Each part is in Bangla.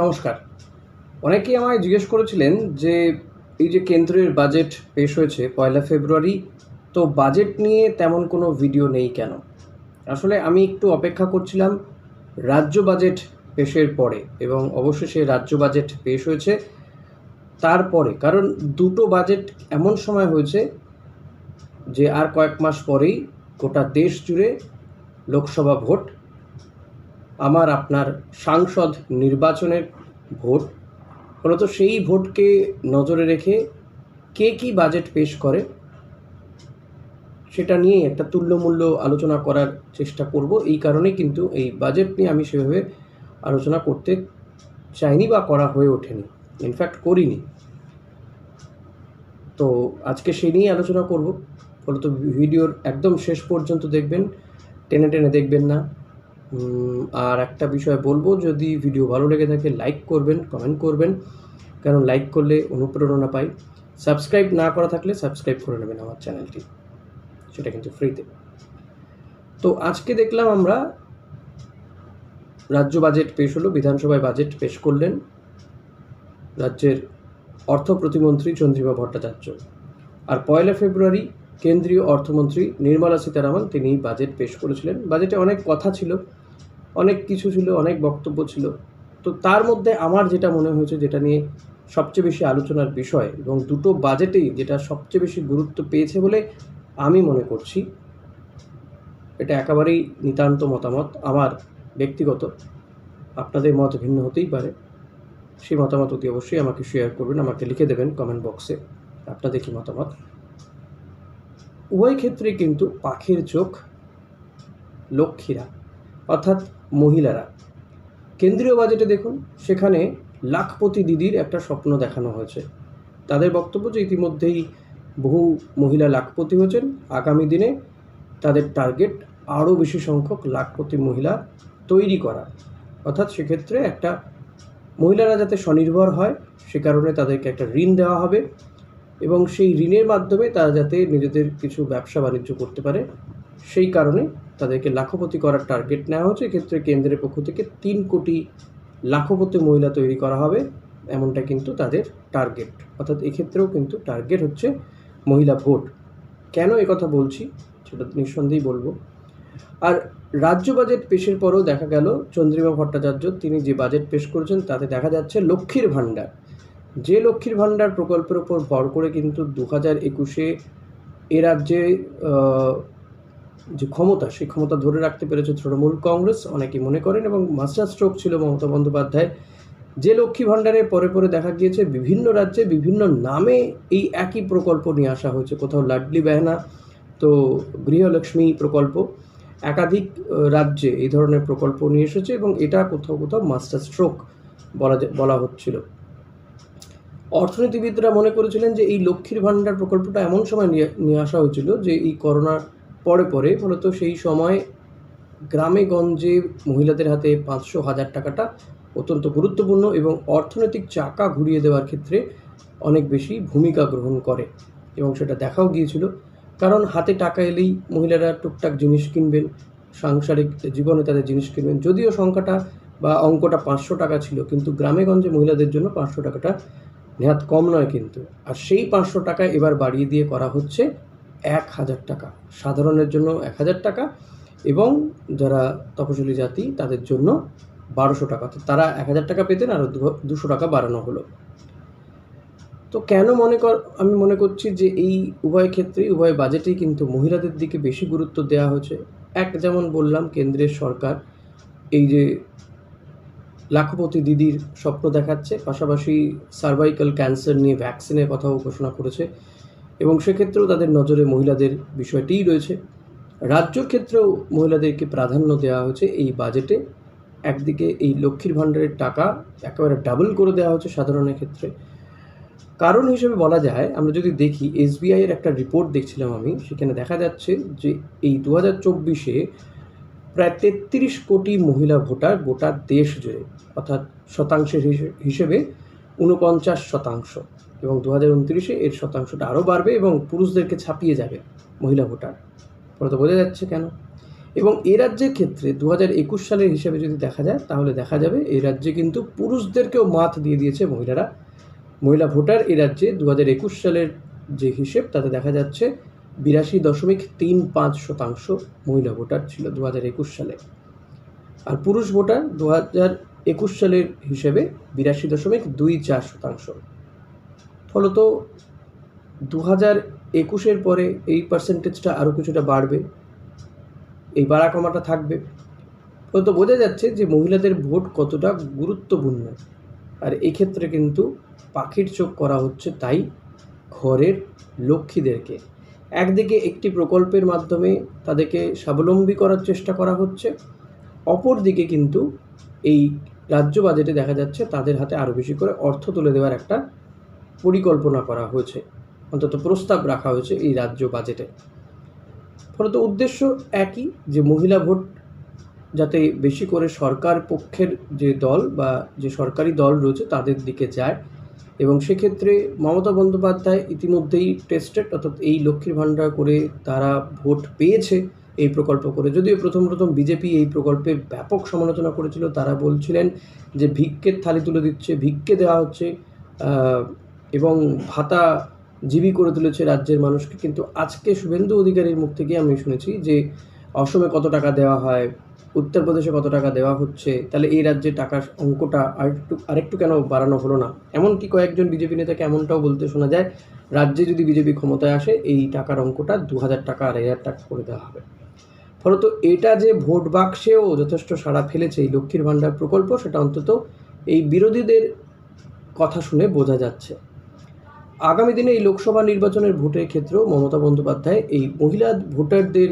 নমস্কার। অনেকেই আমায় জিজ্ঞেস করেছিলেন যে এই যে কেন্দ্রের বাজেট পেশ হয়েছে পয়লা ফেব্রুয়ারি, তো বাজেট নিয়ে তেমন কোনো ভিডিও নেই কেন? আসলে আমি একটু অপেক্ষা করছিলাম রাজ্য বাজেট পেশের পরে এবং অবশেষে রাজ্য বাজেট পেশ হয়েছে তারপরে। কারণ দুটো বাজেট এমন সময় হয়েছে যে আর কয়েক মাস পরেই গোটা দেশ জুড়ে লোকসভা ভোট আমার আপনার সাংসদ নির্বাচনের ভোট। ফলত সেই ভোটকে নজরে রেখে কে কি বাজেট পেশ করে, সেটা নিয়ে একটা তুল্যমূল্য আলোচনা করার চেষ্টা করব। এই কারণে কিন্তু এই বাজেট নিয়ে আমি সেভাবে আলোচনা করতে চাইনি বা করা হয়ে ওঠেনি ইনফ্যাক্ট করিনি। তো আজকে সেই নিয়ে আলোচনা করব। ফলত ভিডিওর একদম শেষ পর্যন্ত দেখবেন, টেনে টেনে দেখবেন না। আর একটা বিষয় বলব, যদি ভিডিও ভালো লেগে থাকে লাইক করবেন কমেন্ট করবেন, কারণ লাইক করলে অনুপ্রেরণা পাই। সাবস্ক্রাইব না করা থাকলে সাবস্ক্রাইব করে নেবেন আমার চ্যানেলটি সেটা কিন্তু ফ্রিতে তো আজকে দেখলাম আমরা, রাজ্য বাজেট পেশ হলো, বিধানসভায় বাজেট পেশ করলেন রাজ্যের অর্থ প্রতিমন্ত্রী চন্দ্রিমা ভট্টাচার্য। আর পয়লা ফেব্রুয়ারি কেন্দ্রীয় অর্থমন্ত্রী নির্মলা সীতারামন, তিনি বাজেট পেশ করেছিলেন। বাজেটে অনেক কথা ছিল অনেক কিছু ছিল, অনেক বক্তব্য ছিল। তো তার মধ্যে আমার যেটা মনে হয়েছে, যেটা নিয়ে সবচেয়ে বেশি আলোচনার বিষয় এবং দুটো বাজেটেই যেটা সবচেয়ে বেশি গুরুত্ব পেয়েছে বলে আমি মনে করছি, এটা একেবারেই নিতান্ত মতামত আমার ব্যক্তিগত। আপনাদের মত ভিন্ন হতেই পারে। সেই মতামত অতি অবশ্যই আমাকে শেয়ার করবেন, আমাকে লিখে দেবেন কমেন্ট বক্সে আপনাদের কি মতামত। উভয় ক্ষেত্রে কিন্তু পাখির চোখ লক্ষ্মীরা। অর্থাৎ মহিলারা। কেন্দ্রীয় বাজেটে দেখুন, সেখানে লাখপতি দিদির একটা স্বপ্ন দেখানো হয়েছে। তাদের বক্তব্য যে ইতিমধ্যেই বহু মহিলা লাখপতি হয়েছেন, আগামী দিনে তাদের টার্গেট আরও বেশি সংখ্যক লাখপতি মহিলা তৈরি করা। অর্থাৎ সেক্ষেত্রে একটা মহিলারা যাতে স্বনির্ভর হয়, সে কারণে তাদেরকে একটা ঋণ দেওয়া হবে এবং সেই ঋণের মাধ্যমে তারা যাতে নিজেদের কিছু ব্যবসা বাণিজ্য করতে পারে, সেই কারণে তাদেরকে লাখপতি করার টার্গেট নেওয়া হচ্ছে। এক্ষেত্রে কেন্দ্রের পক্ষ থেকে তিন কোটি লাখপতি মহিলা তৈরি করা হবে, এমনটা কিন্তু তাদের টার্গেট অর্থাৎ এক্ষেত্রেও কিন্তু টার্গেট হচ্ছে মহিলা ভোট। কেন কথা বলছি? সেটা নিঃসন্দেহেই বলব। আর রাজ্য বাজেট পেশের পরও দেখা গেল, চন্দ্রিমা ভট্টাচার্য তিনি যে বাজেট পেশ করেছেন, তাতে দেখা যাচ্ছে লক্ষ্মীর ভাণ্ডার। যে লক্ষ্মীর ভাণ্ডার প্রকল্পের ওপর ভর করে কিন্তু দু হাজার একুশে এ রাজ্যে যে ক্ষমতা, সেই ক্ষমতা ধরে রাখতে পেরেছে তৃণমূল কংগ্রেস অনেকে মনে করেন এবং মাস্টার স্ট্রোক ছিল মমতা বন্দ্যোপাধ্যায়। যে লক্ষ্মী ভাণ্ডারে পরে পরে দেখা গিয়েছে, বিভিন্ন রাজ্যে বিভিন্ন নামে এই একই প্রকল্প নিয়ে আসা হয়েছে। কোথাও লাডলি বেহনা, তো গৃহলক্ষ্মী প্রকল্প, একাধিক রাজ্যে এই ধরনের প্রকল্প নিয়ে এসেছে এবং এটা কোথাও কোথাও মাস্টার স্ট্রোক বলা বলা হচ্ছিল। অর্থনীতিবিদরা মনে করেছিলেন যে এই লক্ষ্মীর ভাণ্ডার প্রকল্পটা এমন সময় নিয়ে নিয়ে আসা হয়েছিল যে এই করোনার পরে পরে মূলত সেই সময় গ্রামে গঞ্জে মহিলাদের হাতে পাঁচশো হাজার টাকাটা অত্যন্ত গুরুত্বপূর্ণ এবং অর্থনৈতিক চাকা ঘুরিয়ে দেওয়ার ক্ষেত্রে অনেক বেশি ভূমিকা গ্রহণ করে এবং সেটা দেখাও গিয়েছিল। কারণ হাতে টাকা এলেই মহিলারা টুকটাক জিনিস কিনবেন, সাংসারিক জীবনে তাদের জিনিস কিনবেন। যদিও সংখ্যাটা বা অঙ্কটা পাঁচশো টাকা ছিল, কিন্তু গ্রামে গঞ্জে মহিলাদের জন্য পাঁচশো টাকাটা নেহাত কম নয় কিন্তু। আর সেই পাঁচশো টাকা এবার বাড়িয়ে দিয়ে করা হচ্ছে এক হাজার টাকা। সাধারণের জন্য এক হাজার টাকা এবং যারা তপশিলি জাতি, তাদের জন্য বারোশো টাকা। তো তারা এক হাজার টাকা পেতেন আর দুশো টাকা বাড়ানো হলো। তো কেন মনে কর, আমি মনে করছি যে এই উভয় ক্ষেত্রেই, উভয় বাজেটেই কিন্তু মহিলাদের দিকে বেশি গুরুত্ব দেওয়া হয়েছে। এক যেমন বললাম, কেন্দ্রের সরকার এই যে লাখপতি দিদির স্বপ্ন দেখাচ্ছে, পাশাপাশি সার্ভাইকাল ক্যান্সার নিয়ে ভ্যাকসিনের কথাও ঘোষণা করেছে। এবং সেক্ষেত্রেও তাদের নজরে মহিলাদের বিষয়টিই রয়েছে। রাজ্যর ক্ষেত্রেও মহিলাদেরকে প্রাধান্য দেওয়া হয়েছে এই বাজেটে। একদিকে এই লক্ষ্মীর ভাণ্ডারের টাকা একেবারে ডাবল করে দেওয়া হচ্ছে সাধারণের ক্ষেত্রে। কারণ হিসেবে বলা যায়, আমরা যদি দেখি, এসবিআই এর একটা রিপোর্ট দেখছিলাম আমি, সেখানে দেখা যাচ্ছে যে এই দু হাজার চব্বিশে প্রায় তেত্রিশ কোটি মহিলা ভোটার গোটা দেশ জুড়ে, অর্থাৎ শতাংশের হিসেবে উনপঞ্চাশ শতাংশ। এবং দু হাজার উনত্রিশে এর শতাংশটা আরও বাড়বে এবং পুরুষদেরকে ছাপিয়ে যাবে মহিলা ভোটার। ফলে তো বোঝা যাচ্ছে কেন? এবং এ রাজ্যের ক্ষেত্রে দু হাজার একুশ সালের হিসাবে যদি দেখা যায়, তাহলে দেখা যাবে এই রাজ্যে কিন্তু পুরুষদেরকেও মাত দিয়ে দিয়েছে মহিলারা। মহিলা ভোটার এ রাজ্যে দু হাজার একুশ সালের যে হিসেব, তাতে দেখা যাচ্ছে বিরাশি দশমিক তিন পাঁচ শতাংশ মহিলা ভোটার ছিল দু হাজার একুশ সালে। আর পুরুষ ভোটার দু হাজার একুশ সালের হিসেবে বিরাশি দশমিক দুই চার শতাংশ। ফলত দু হাজার একুশের পরে এই পার্সেন্টেজটা আরও কিছুটা বাড়বে, এই বাড়া কমাটা থাকবে। ফলত বোঝা যাচ্ছে যে মহিলাদের ভোট কতটা গুরুত্বপূর্ণ। আর এক্ষেত্রে কিন্তু পাখির চোখ করা হচ্ছে তাই ঘরের লক্ষ্মীদেরকে। একদিকে একটি প্রকল্পের মাধ্যমে তাদেরকে স্বাবলম্বী করার চেষ্টা করা হচ্ছে, অপরদিকে কিন্তু এই রাজ্য বাজেটে দেখা যাচ্ছে তাদের হাতে আরও বেশি করে অর্থ তুলে দেওয়ার একটা পরিকল্পনা করা হয়েছে, অন্তত প্রস্তাব রাখা হয়েছে এই রাজ্য বাজেটে ফলত উদ্দেশ্য একই যে মহিলা ভোট যাতে বেশি করে সরকার পক্ষের যে দল বা যে সরকারি দল রয়েছে তাদের দিকে যায় এবং সেক্ষেত্রে মমতা বন্দ্যোপাধ্যায় ইতিমধ্যেই টেস্টেড অর্থাৎ এই লক্ষ্মীর ভাণ্ডার করে তারা ভোট পেয়েছে এই প্রকল্প করে। যদিও প্রথম প্রথম বিজেপি এই প্রকল্পের ব্যাপক সমালোচনা করেছিল, তারা বলছিলেন যে ভিক্ষের থালি তুলে দিচ্ছে, ভিক্ষে দেওয়া হচ্ছে এবং ভাতা জীবী করে তুলেছে রাজ্যের মানুষকে। কিন্তু আজকে শুভেন্দু অধিকারীর মুখ থেকে আমি শুনেছি যে, অসমে কত টাকা দেওয়া হয়, উত্তরপ্রদেশে কত টাকা দেওয়া হচ্ছে, তাহলে এই রাজ্যে টাকার অঙ্কটা আরেকটু আরেকটু কেন বাড়ানো হলো না? এমনকি কয়েকজন বিজেপি নেতাকে এমনটাও বলতে শোনা যায়, রাজ্যে যদি বিজেপি ক্ষমতায় আসে, এই টাকার অঙ্কটা দু হাজার টাকা, আড়াই হাজার টাকা করে দেওয়া হবে। ফলত এটা যে ভোট বাক্সেও যথেষ্ট সাড়া ফেলেছে এই লক্ষ্মীর ভাণ্ডার প্রকল্প, সেটা অন্তত এই বিরোধীদের কথা শুনে বোঝা যাচ্ছে। আগামী দিনে এই লোকসভা নির্বাচনের ভোটের ক্ষেত্রেও মমতা বন্দ্যোপাধ্যায় এই মহিলা ভোটারদের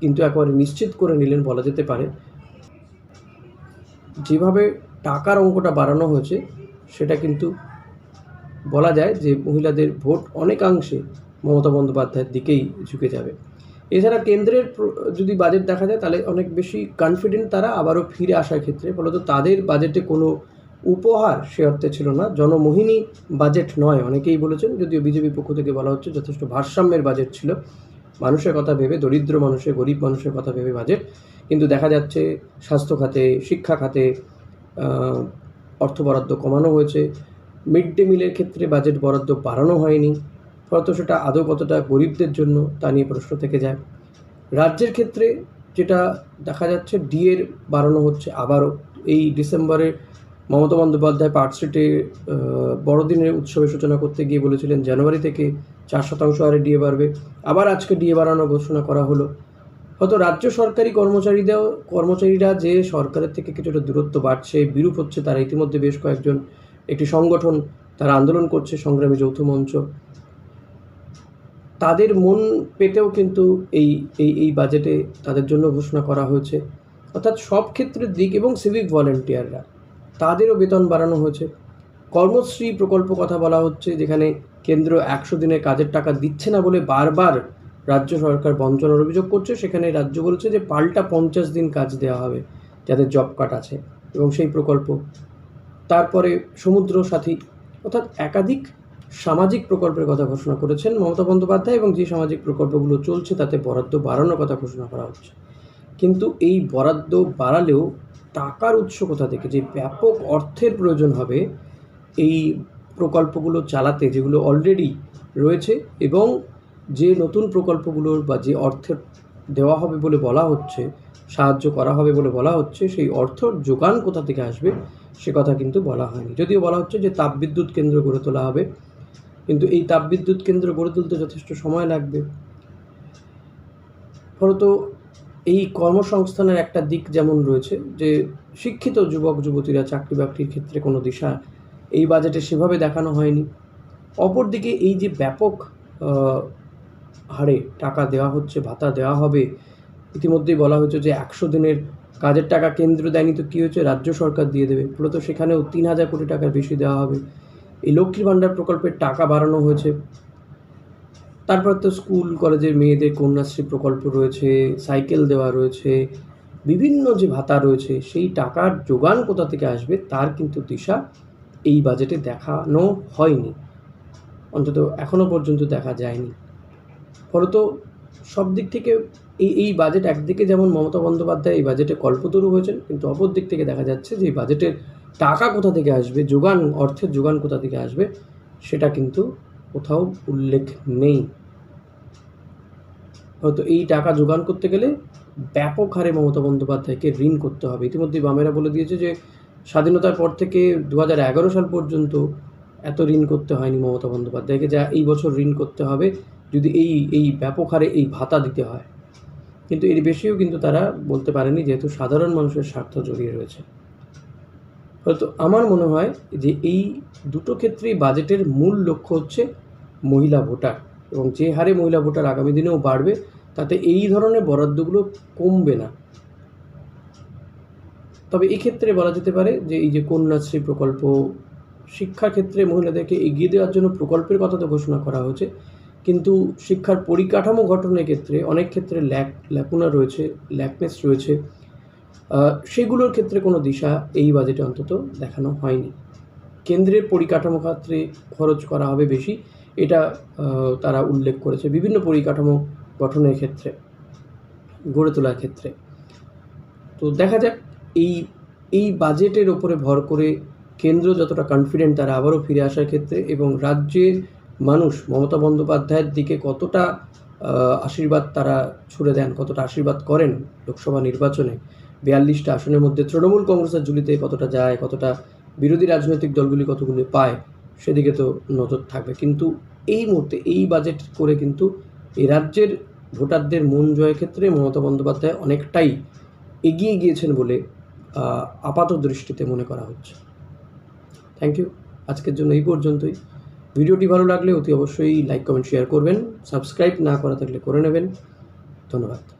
কিন্তু একবারে নিশ্চিত করে নিলেন বলা যেতে পারে। যেভাবে টাকার অঙ্কটা বাড়ানো হয়েছে, সেটা কিন্তু বলা যায় যে মহিলাদের ভোট অনেকাংশে মমতা বন্দ্যোপাধ্যায়ের দিকেই ঝুঁকে যাবে। এছাড়া কেন্দ্রের যদি বাজেট দেখা যায়, তাহলে অনেক বেশি কনফিডেন্ট তারা আবারও ফিরে আসার ক্ষেত্রে, ফলত তাদের বাজেটে কোনো উপহার সে অর্থে ছিল না, জনমোহিনী বাজেট নয়। অনেকেই বলেছেন, যদিও বিজেপি পক্ষ থেকে বলা হচ্ছে যথেষ্ট ভারসাম্যের বাজেট ছিল। মানুষের কথা ভেবে, দরিদ্র মানুষের, গরিব মানুষের কথা ভেবে বাজেট কিন্তু দেখা যাচ্ছে স্বাস্থ্য খাতে, শিক্ষা খাতে অর্থ বরাদ্দ কমানো হয়েছে। মিড ডে মিলের ক্ষেত্রে বাজেট বরাদ্দ বাড়ানো হয়নি, ফলত সেটা আদৌ কতটা গরিবদের জন্য, তা নিয়ে প্রশ্ন থেকে যায়। রাজ্যের ক্ষেত্রে যেটা দেখা যাচ্ছে ডিএর বাড়ানো হচ্ছে আবারও। এই ডিসেম্বরে মমতা বন্দ্যোপাধ্যায় পার্ক স্ট্রিটে বড়দিনের উৎসবের সূচনা করতে গিয়ে বলেছিলেন, জানুয়ারি থেকে চার শতাংশ হারে ডিএ বাড়বে। আবার আজকে ডিএ বাড়ানোর ঘোষণা করা হলো। হয়তো রাজ্য সরকারি কর্মচারীদের কর্মচারীরা যে সরকারের থেকে কিছুটা দূরত্ব বাড়ছে, বিরূপ হচ্ছে, তারা ইতিমধ্যে বেশ কয়েকজন একটি সংগঠন তারা আন্দোলন করছে, সংগ্রামী যৌথ মঞ্চ। তাদের মন পেতেও কিন্তু এই এই এই বাজেটে তাদের জন্য ঘোষণা করা হয়েছে। অর্থাৎ সব ক্ষেত্রের দিক এবং সিভিক ভলেন্টিয়াররা তাদেরও বেতন বাড়ানো হয়েছে। কর্মশ্রী প্রকল্প কথা বলা হচ্ছে, যেখানে কেন্দ্র একশো দিনের কাজের টাকা দিচ্ছে না বলে বারবার রাজ্য সরকার বঞ্চনার অভিযোগ করছে। সেখানে রাজ্য বলছে যে পাল্টা পঞ্চাশ দিন কাজ দেওয়া হবে যাদের জব কার্ড আছে এবং সেই প্রকল্প। তারপরে সমুদ্র সাথী, অর্থাৎ একাধিক সামাজিক প্রকল্পের কথা ঘোষণা করেছেন মমতা বন্দ্যোপাধ্যায় এবং যে সামাজিক প্রকল্পগুলো চলছে তাতে বরাদ্দ বাড়ানোর কথা ঘোষণা করা হচ্ছে। কিন্তু এই বরাদ্দ বাড়ালেও টাকার উৎস কোথা থেকে? যে ব্যাপক অর্থের প্রয়োজন হবে এই প্রকল্পগুলো চালাতে, যেগুলো অলরেডি রয়েছে এবং যে নতুন প্রকল্পগুলোর বা যে অর্থের দেওয়া হবে বলে বলা হচ্ছে, সাহায্য করা হবে বলে বলা হচ্ছে, সেই অর্থ যোগান কোথা থেকে আসবে সে কথা কিন্তু বলা হয়নি। যদিও বলা হচ্ছে যে তাপবিদ্যুৎ কেন্দ্র গড়ে তোলা হবে, কিন্তু এই তাপবিদ্যুৎ কেন্দ্র গড়ে তুলতে যথেষ্ট সময় লাগবে। ফলত এই কর্মসংস্থানের একটা দিক যেমন রয়েছে যে শিক্ষিত যুবক, যুবতীরা চাকরি বাকরির ক্ষেত্রে কোনো দিশা এই বাজেটে সেভাবে দেখানো হয়নি। অপরদিকে এই যে ব্যাপক হারে টাকা দেওয়া হচ্ছে, ভাতা দেওয়া হবে, ইতিমধ্যেই বলা হয়েছে যে একশো দিনের কাজের টাকা কেন্দ্র দেয়নি তো কী হয়েছে? রাজ্য সরকার দিয়ে দেবে। মূলত সেখানেও তিন হাজার কোটি টাকার বেশি দেওয়া হবে। এই লক্ষ্মীর ভাণ্ডার প্রকল্পের টাকা বাড়ানো হয়েছে। তারপর তো স্কুল, কলেজের মেয়েদের কন্যাশ্রী প্রকল্প রয়েছে, সাইকেল দেওয়া রয়েছে, বিভিন্ন যে ভাতা রয়েছে, সেই টাকার যোগান কোথা থেকে আসবে তার কিন্তু দিশা এই বাজেটে দেখানো হয়নি। অন্তত এখনও পর্যন্ত দেখা যায়নি। ফলত সব দিক থেকে এই এই বাজেট একদিকে যেমন মমতা বন্দ্যোপাধ্যায় এই বাজেটে কল্পতরু হয়েছেন, কিন্তু অপর দিক থেকে দেখা যাচ্ছে যে এই বাজেটের টাকা কোথা থেকে আসবে, যোগান, অর্থের যোগান কোথা থেকে আসবে, সেটা কিন্তু কোথাও উল্লেখ নেই। হয়তো এই টাকা যোগান করতে গেলে ব্যাপক হারে মমতা বন্দ্যোপাধ্যায়কে ঋণ করতে হবে। ইতিমধ্যেই বামেরা বলে দিয়েছে যে, স্বাধীনতার পর থেকে দু সাল পর্যন্ত এত ঋণ করতে হয়নি মমতা বন্দ্যোপাধ্যায়কে, যা এই বছর ঋণ করতে হবে যদি এই এই ব্যাপক হারে এই ভাতা দিতে হয়। কিন্তু এর বেশিও কিন্তু তারা বলতে পারেনি, যেহেতু সাধারণ মানুষের স্বার্থ জড়িয়ে রয়েছে। হয়তো আমার মনে হয় যে এই দুটো ক্ষেত্রেই বাজেটের মূল লক্ষ্য হচ্ছে মহিলা ভোটার এবং যে হারে মহিলা ভোটার আগামী দিনেও বাড়বে, তাতে এই ধরনের বরাদ্দগুলো কমবে না। তবে এক্ষেত্রে বলা যেতে পারে যে এই যে কন্যাশ্রী প্রকল্প শিক্ষা ক্ষেত্রে মহিলাদেরকে এগিয়ে দেওয়ার জন্য প্রকল্পের কথা তো ঘোষণা করা হয়েছে, কিন্তু শিক্ষার পরিকাঠামো গঠনের ক্ষেত্রে অনেক ক্ষেত্রে ল্যাক, ল্যাকুনা রয়েছে, ল্যাকনেস রয়েছে। সেগুলোর ক্ষেত্রে কোনো দিশা এই বাজেটে অন্তত দেখানো হয়নি। কেন্দ্রের পরিকাঠামো ক্ষেত্রে খরচ করা হবে বেশি এটা তারা উল্লেখ করেছে বিভিন্ন পরিকাঠামো গঠনের ক্ষেত্রে, গড়ে তোলার ক্ষেত্রে। তো দেখা যাক, এই এই বাজেটের ওপরে ভর করে কেন্দ্র যতটা কনফিডেন্ট তারা আবারও ফিরে আসার ক্ষেত্রে এবং রাজ্যের মানুষ মমতা বন্দ্যোপাধ্যায়ের দিকে কতটা আশীর্বাদ তারা ছুড়ে দেন, কতটা আশীর্বাদ করেন লোকসভা নির্বাচনে, বিয়াল্লিশটা আসনের মধ্যে তৃণমূল কংগ্রেসের ঝুলিতে কতটা যায়, কতটা বিরোধী রাজনৈতিক দলগুলি কতগুলি পায় সেদিকে তো নজর থাকবে। কিন্তু এই মুহূর্তে, এই বাজেট করে কিন্তু এই রাজ্যের ভোটারদের মন জয়ের ক্ষেত্রে মমতা বন্দ্যোপাধ্যায় অনেকটাই এগিয়ে গিয়েছেন বলে আপাত দৃষ্টিতে মনে করা হচ্ছে। থ্যাংক ইউ আজকের জন্য এই পর্যন্তই। ভিডিওটি ভালো লাগলে অতি অবশ্যই লাইক কমেন্ট শেয়ার করবেন। সাবস্ক্রাইব না করা থাকলে করে নেবেন। ধন্যবাদ।